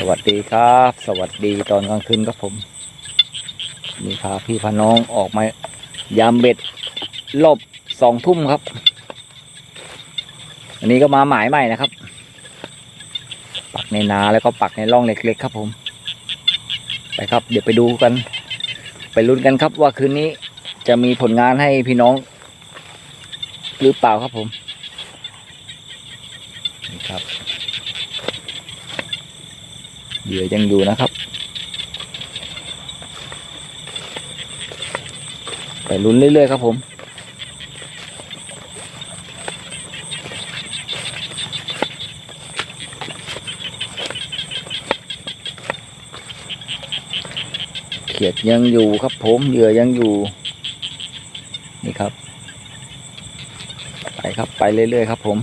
สวัสดีครับ สวัสดีตอนกลางคืนครับผมนี่พาพี่พาน้องออกมายามเบ็ดรอบสองทุ่มครับ อันนี้ก็มาหมายใหม่นะครับ ปักในนาแล้วก็ปักในร่องเล็กๆครับผม ไปครับ เดี๋ยวไปดูกัน ไปลุ้นกันครับว่าคืนนี้จะมีผลงานให้พี่น้อง หรือเปล่าครับผมนี่ครับ เหยื่อยังอยู่นะครับ ไปลุ้นเรื่อยๆครับผมเขียดยังอยู่ครับผมเหยื่อยังอยู่ นี่ครับ ไปครับไปเรื่อยๆครับผม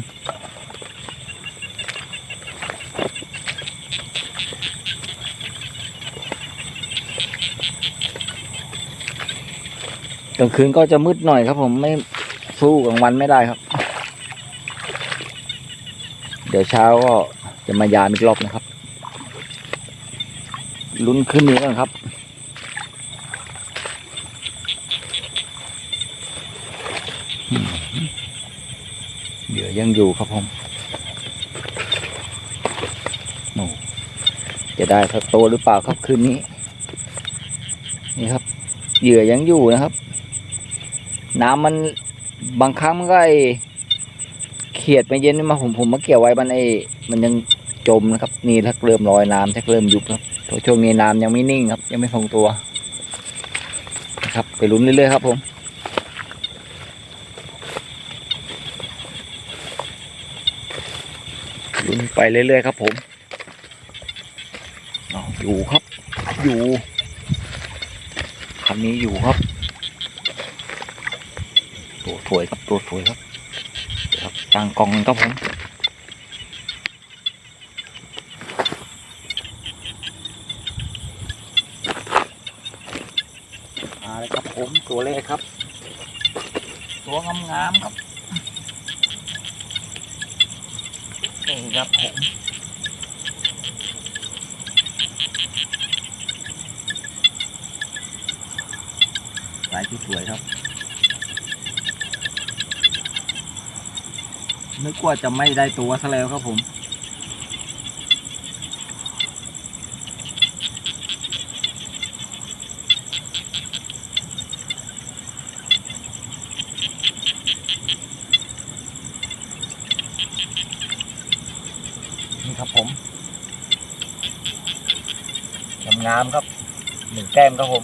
กลางคืนก็จะมืดหน่อยครับ ผมไม่สู้กลางวันไม่ได้ครับ เดี๋ยวเช้าก็จะมายามอีกรอบนะครับ ลุ้นขึ้นนี้กันครับเดี๋ยวยังอยู่ครับผมโอ้จะได้สักโตวหรือเปล่าครับคืนนี้ นี่ครับ เหยื่อยังอยู่นะครับ น้ำมันบางครั้งมันก็ไอเขียดไปเย็นมาผมผมมาเกี่ยวไว้มันไอมันยังจมนะครับ นี่ถ้าเริ่มลอยน้ำถ้าเริ่มยุบครับช่วงนี้น้ำยังไม่นิ่งครับ ยังไม่ทรงตัวนะครับไปลุ้นเรื่อยๆครับผมลุ้นไปเรื่อยๆครับผมอยู่ครับ อยู่คันนี้อยู่ครับ สวยครับตัวสวยครับครับตั้งกล้องครับผมมาเลยครับผมตัวเลขครับ ตัวงามๆครับนี่ครับผมสายที่สวยครับ นึกว่าจะไม่ได้ตัวซะแล้วครับผมนี่ครับผมงามๆครับหนึ่งแต้มครับผม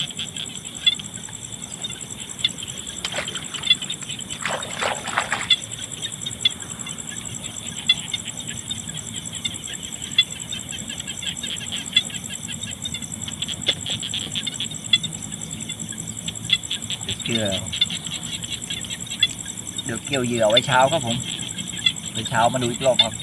เดี๋ยวเกี่ยวเดี๋ยวเกี่ยวเหยื่อไว้เช้าครับผมไว้เช้ามาดูอีกรอบครับ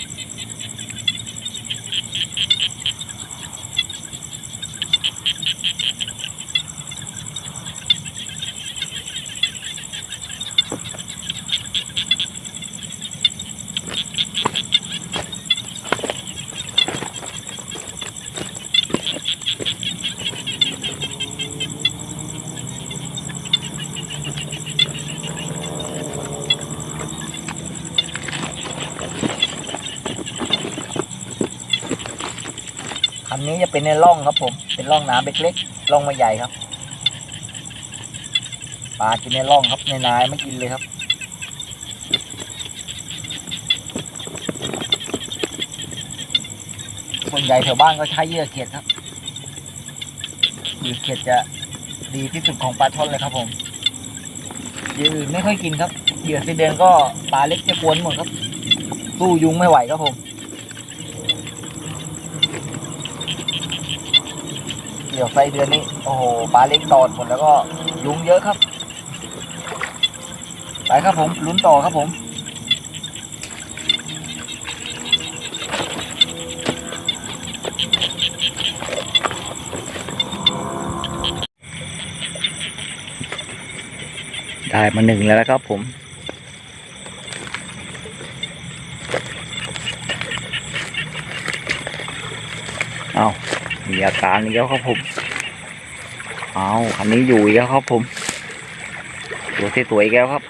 คั นี้จะเป็นในร่องครับผม เป็นร่องน้ำเล็กๆร่องไม่ใหญ่ครับปลากินในร่องครับในนายไม่กินเลยครับส่วนใหญ่แถวบ้านก็ใช้เหยื่อเขียดครับเหยื่อเขียดจะดีที่สุดของปลาช่อนเลยครับผมเหยื่ออื่นไม่ค่อยกินครับเหยื่อสีแดงก็ปลาเล็กจะกวนหมดครับ สู้ยุงไม่ไหวครับผม กี่ยวไฟเดือนนี้ โอ้โหปลาเล็กตอดหมดแล้วก็ยุงเยอะครับ ไปครับผมลุ้นต่อครับผมได้มาหนึ่งแล้วนะครับผม เอา มีอาการอีกแล้วครับผม เอาคันนี้อยู่อีกแล้วครับผมตัวที่สวยอีกแล้วครับ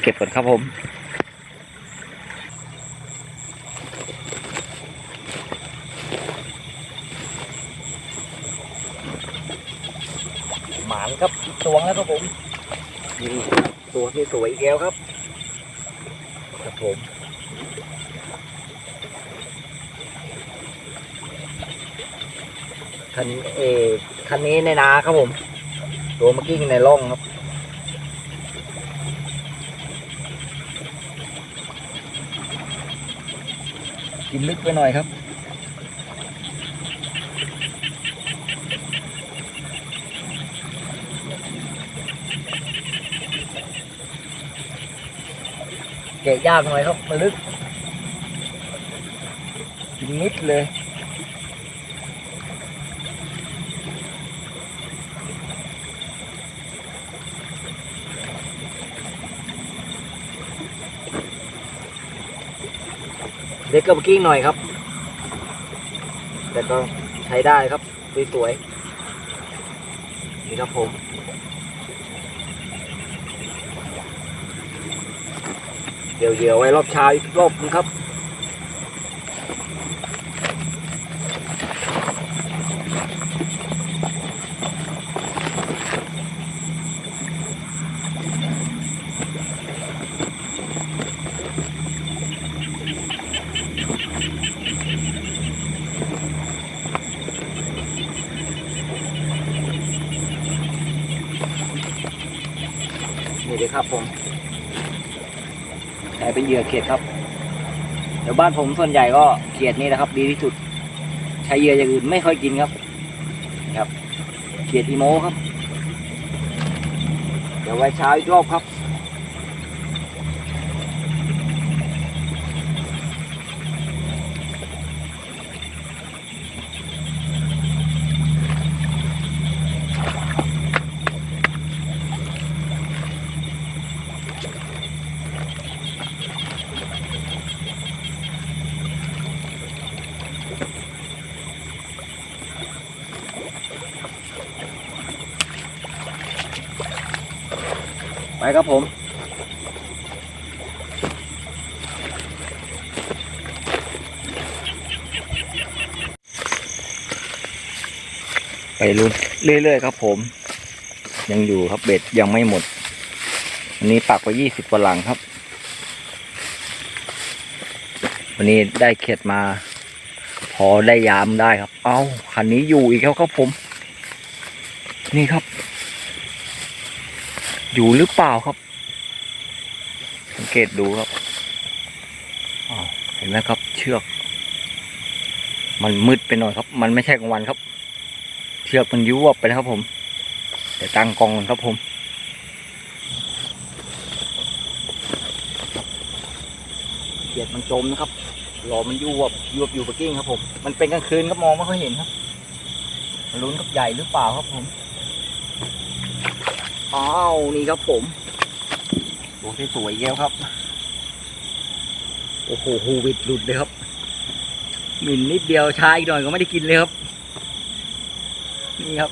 เก็บก่อนครับผมหมานครับตัวแล้วครับผมนี่ตัวที่สวยอีกแล้วครับ ครับผม คันเออคันนี้ในนาครับผม ตัวเมื่อกี้ในร่องครับ กินลึกไปหน่อยครับแกะยากหน่อยครับมันลึกกินนิดเลย เด็กกับกิ้งหน่อยครับ แต่ก็ใช้ได้ครับสวยๆนี่ครับผมเดี๋ยวเดี๋ยวๆไว้รอบเช้าอีกรอบนึงครับ นี่เลยครับผมใช้เป็นเหยื่อเขียดครับ เดี๋ยวบ้านผมส่วนใหญ่ก็เขียดนี่นะครับ ดีที่สุด ใช้เหยื่ออย่างอื่นไม่ค่อยกินครับ ครับ เขียดอีโมครับ เดี๋ยวไว้เช้าอีกรอบครับ ครับผม ไปลุ้นเรื่อยๆครับผม ยังอยู่ครับเบ็ดยังไม่หมด วันนี้ปักไปยี่สิบกว่าหลังครับ วันนี้ได้เข็ดมา พอได้ยามได้ครับ เอ้าคันนี้อยู่อีกแล้วครับผม นี่ครับ อยู่หรือเปล่าครับ สังเกตดูครับเห็นไหมครับ เชือก มันมืดไปหน่อยครับ มันไม่ใช่กลางวันครับ เชือกมันยุบไปนะครับผมเดี๋ยวตั้งกองครับผมเขียดมันจมนะครับหลอมันยุบยุบอยู่ปะกิ้งครับผม มันเป็นกลางคืนครับมองไม่ค่อยเห็นครับลุ้นกับใหญ่หรือเปล่าครับผม อ้าวนี่ครับผมตัวที่สวยแก้วครับ โอ้โหหูวิดหลุดเลยครับหมิ่นนิดเดียวช้าอีกหน่อยก็ไม่ได้กินเลยครับ นี่ครับ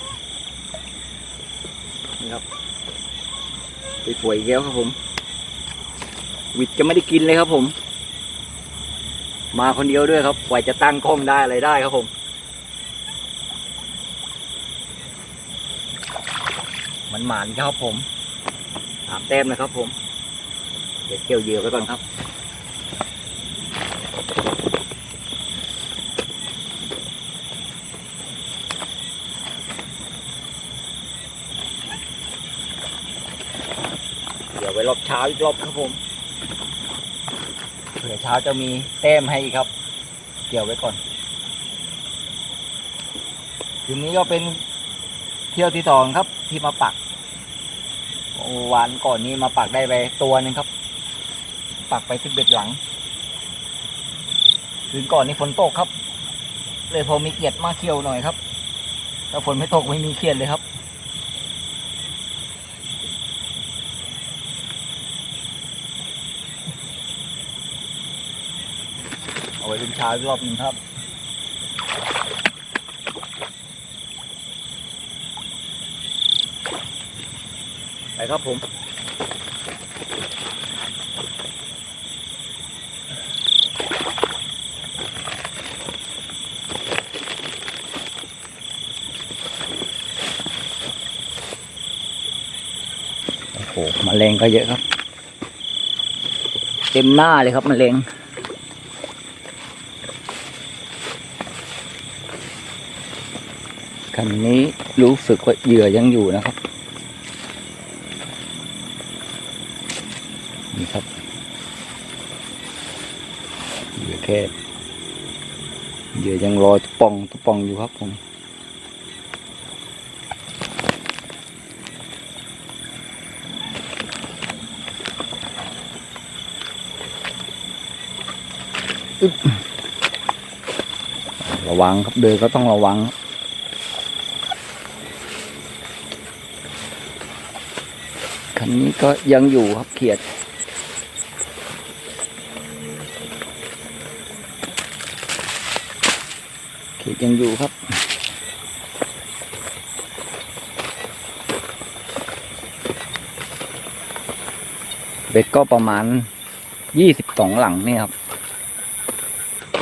นี่ครับสวยๆอีกแล้วครับผม วิดจะไม่ได้กินเลยครับผม มาคนเดียวด้วยครับกว่าจะตั้งกล้องได้อะไรได้ครับผม มันหมานครับผมสามแต้มนะครับผม เดี๋ยวเกี่ยวเหยื่อไว้ก่อนครับเดี๋ยวไว้รอบเช้าอีกรอบครับผมเผื่อเช้าจะมีแต้มให้อีกครับ เกี่ยวไว้ก่อนคืนนี้ก็เป็นเที่ยวที่สองครับที่มาปัก วันก่อนนี้มาปักได้ไปตัวหนึ่งครับ ปักไปสิบเบ็ดหลัง คืนก่อนนี้ฝนตกครับ เลยพอมีเกียดมาเคี่ยวหน่อยครับถ้าฝนไม่ตกไม่มีเขียดเลยครับ เอาไว้เป็นเช้ารอบหนึ่งครับ ไปครับผมโอ้โหมแมลงก็เยอะครับ เต็มหน้าเลยครับมแมลงคันนี้รู้สึกว่าเหยื่อยังอยู่นะครับ นี่ครับ เหยื่อแค่เหยื่อยังลอยตุปองตุปองอยู่ครับผมระวังครับเดินก็ต้องระวังคันนี้ก็ยังอยู่ครับเขียด ยังอยู่ครับ เบ็ดก็ประมาณยี่สิบสองหลังนี่ครับ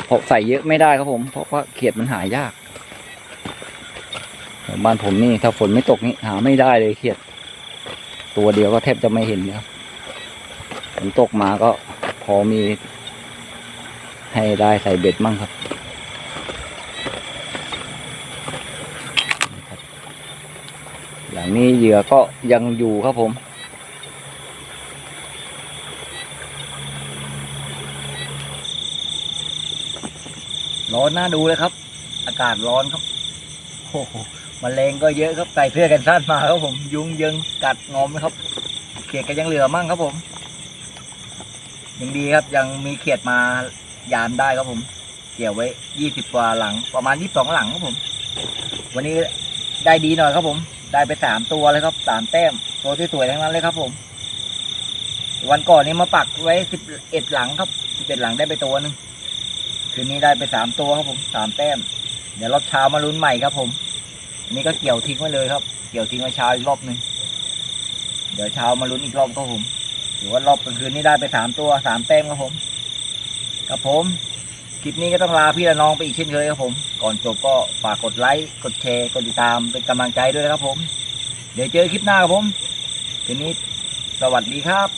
เพราะใส่เยอะไม่ได้ครับผม เพราะว่าเขียดมันหายากบ้านผมนี่ถ้าฝนไม่ตกนี่หาไม่ได้เลยเขียด ตัวเดียวก็แทบจะไม่เห็นครับฝนตกมาก็พอมีให้ได้ใส่เบ็ดมั่งครับ อย่างนี้เหยื่อก็ยังอยู่ครับผม ร้อนน่าดูเลยครับ อากาศร้อนครับโอ้โหมแมลงก็เยอะครับใส่เสื้อกันสั้นมาครับผม ยุงยังกัดงอมครับ เขียดก็ยังเหลือมั่งครับผม ยังดีครับยังมีเขียดมายามได้ครับผม เกี่ยวไว้ยี่สิบกว่าหลัง ประมาณยี่สิบสองหลังครับผม วันนี้ได้ดีหน่อยครับผม ได้ไปสามตัวเลยครับสามแต้ม ตัวที่สวยทั้งนั้นเลยครับ ผม วันก่อนนี้มาปักไว้สิบเอ็ดหลังครับสิบเอ็ดหลังได้ไปตัวหนึ่งคืนนี้ได้ไปสามตัวครับผมสามแต้ม เดี๋ยวรอบเช้ามาลุ้นใหม่ครับ ผมนนี้ก็เกี่ยวทิ้งไว้เลยครับ เกี่ยวทิ้งไว้เช้าอีกรอบหนึ่งเดี๋ยวเช้ามาลุ้นอีกรอบครับผมหรือว่ารอบกลางคืนนี้ได้ไปสามตัวสามแต้มครับผม ครับผม คลิปนี้ก็ต้องลาพี่และน้องไปอีกเช่นเคยครับผม ก่อนจบก็ฝากกดไลค์กดแชร์กดติดตามเป็นกำลังใจด้วยนะครับผม เดี๋ยวเจอคลิปหน้าครับผมคืนนี้สวัสดีครับ